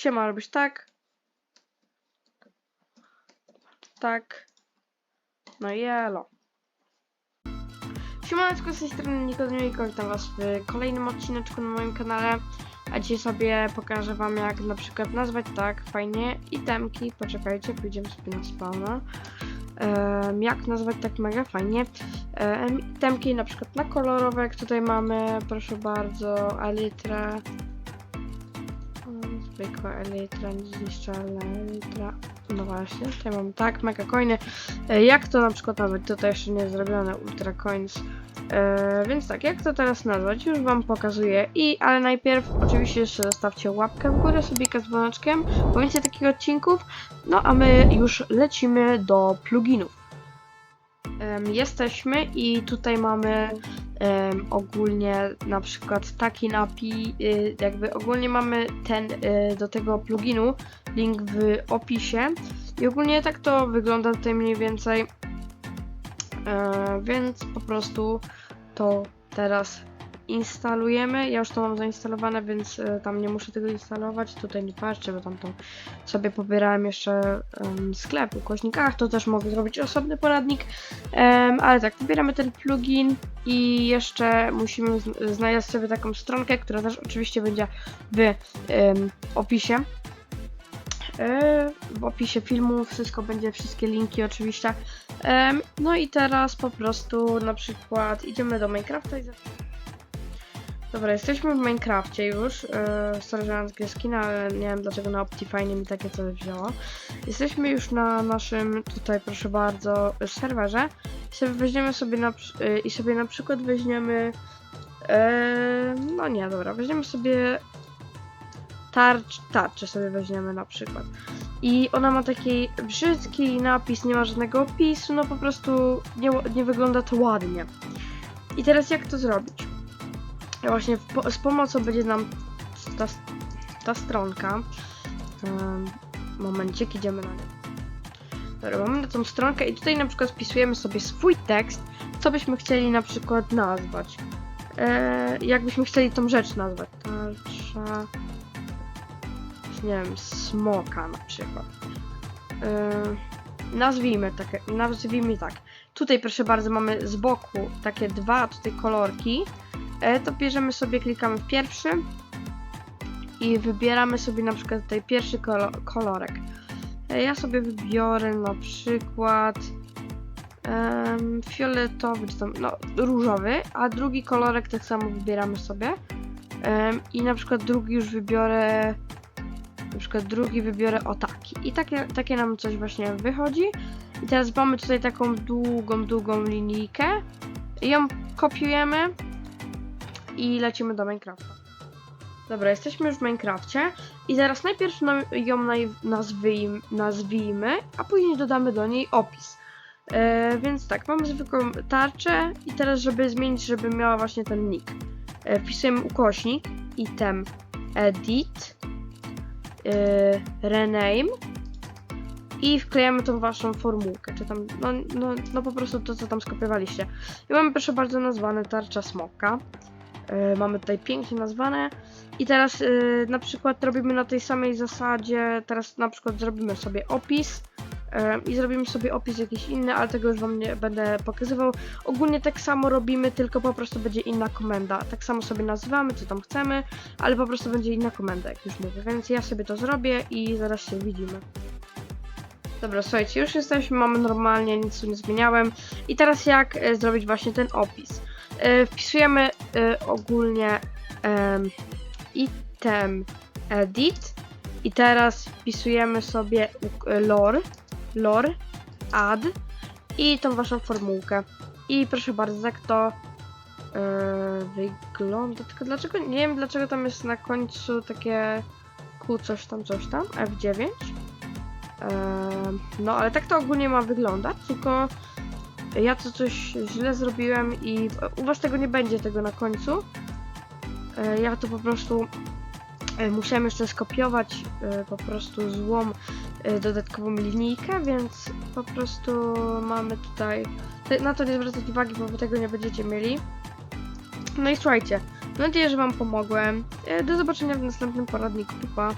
Siema, robisz tak. Tak. No i elo. Siemaneczko, z tej strony Nikodemiko, witam was w kolejnym odcineczku na moim kanale. A dzisiaj sobie pokażę wam jak na przykład nazwać tak fajnie itemki. Poczekajcie, pójdziemy sobie na spawna. Em, jak nazwać tak mega fajnie em, itemki na przykład na kolorowe, jak tutaj mamy, proszę bardzo, elytra. Mm, Zwykła elytra, niezniszczalna elytra. No właśnie, tutaj mam tak, mega coiny. E, Jak to na przykład nawet tutaj jeszcze nie zrobione, ultra coins. E, więc tak, jak to teraz nazwać? Już wam pokazuję. I, ale najpierw oczywiście jeszcze zostawcie łapkę w górę, subika z dzwoneczkiem, bo więcej takich odcinków. No a my już lecimy do pluginów. Em, jesteśmy i tutaj mamy em, ogólnie na przykład taki napi, y, jakby ogólnie mamy ten y, do tego pluginu, link w opisie. I ogólnie tak to wygląda tutaj mniej więcej, e, więc po prostu to teraz instalujemy, ja już to mam zainstalowane, więc e, tam nie muszę tego instalować, tutaj nie patrzę, bo tam to sobie pobierałem jeszcze em, sklep u koźnikach, to też mogę zrobić osobny poradnik, ale tak, wybieramy ten plugin i jeszcze musimy zn- znaleźć sobie taką stronkę, która też oczywiście będzie w opisie. E, w opisie filmu wszystko będzie, wszystkie linki oczywiście. No i teraz po prostu na przykład idziemy do Minecrafta i... za- Dobra, jesteśmy w Minecrafcie już. E, sorry, że angielski, no, ale nie wiem dlaczego na Optifine mi takie coś wzięło. Jesteśmy już na naszym tutaj, proszę bardzo, serwerze. I sobie weźmiemy sobie na, przy- y, i sobie na przykład weźmiemy. E, no nie, dobra, weźmiemy sobie tarcz, tarczę sobie weźmiemy na przykład. I ona ma taki brzydki napis, nie ma żadnego opisu, no po prostu nie, nie wygląda to ładnie. I teraz jak to zrobić? Właśnie po, z pomocą będzie nam ta, ta stronka. Momencik, idziemy na nią. Dobra, mamy na tą stronkę i tutaj na przykład wpisujemy sobie swój tekst, co byśmy chcieli na przykład nazwać. E, jakbyśmy chcieli tą rzecz nazwać. Tarcza. Nie wiem, smoka na przykład. E, nazwijmy takie, nazwijmy tak. Tutaj proszę bardzo mamy z boku takie dwa tutaj kolorki. E, to bierzemy sobie, klikamy w pierwszy i wybieramy sobie na przykład tutaj pierwszy kolo kolorek. E, Ja sobie wybiorę na przykład em, fioletowy, czy tam, no różowy, a drugi kolorek tak samo wybieramy sobie. Em, I na przykład drugi już wybiorę, na przykład drugi wybiorę o taki. I takie, takie nam coś właśnie wychodzi. I teraz mamy tutaj taką długą, długą linijkę. Ją kopiujemy i lecimy do Minecrafta. Dobra, jesteśmy już w Minecrafcie i teraz najpierw ją nazwijmy, nazwijmy, a później dodamy do niej opis. E, więc tak, mamy zwykłą tarczę i teraz, żeby zmienić, żeby miała właśnie ten nick. E, wpisujemy ukośnik, item, edit, e, rename i wklejamy tą waszą formułkę, czy tam, no, no, no po prostu to, co tam skopiowaliście. I mamy proszę bardzo nazwane tarcza smoka. E, mamy tutaj pięknie nazwane. I teraz y, na przykład robimy na tej samej zasadzie, teraz na przykład zrobimy sobie opis y, i zrobimy sobie opis jakiś inny, ale tego już wam nie będę pokazywał. Ogólnie tak samo robimy, tylko po prostu będzie inna komenda. Tak samo sobie nazywamy, co tam chcemy, ale po prostu będzie inna komenda, jak już mówię. Więc ja sobie to zrobię i zaraz się widzimy. Dobra, słuchajcie, już jesteśmy, mamy normalnie, nic tu nie zmieniałem. I teraz jak e, zrobić właśnie ten opis? E, wpisujemy e, ogólnie em, item edit i teraz wpisujemy sobie uk- lore, lore, add i tą waszą formułkę. I proszę bardzo, tak to e, wygląda. Tylko dlaczego, nie wiem dlaczego tam jest na końcu takie Q coś tam, coś tam, F9. Em, no ale tak to ogólnie ma wyglądać, tylko ja to coś źle zrobiłem i u was tego nie będzie tego na końcu. E, Ja to po prostu e, musiałem jeszcze skopiować e, po prostu złą e, dodatkową linijkę, więc po prostu mamy tutaj na to nie zwracać uwagi, bo wy tego nie będziecie mieli. No i słuchajcie, mam nadzieję, że wam pomogłem. E, Do zobaczenia w następnym poradniku. Pa.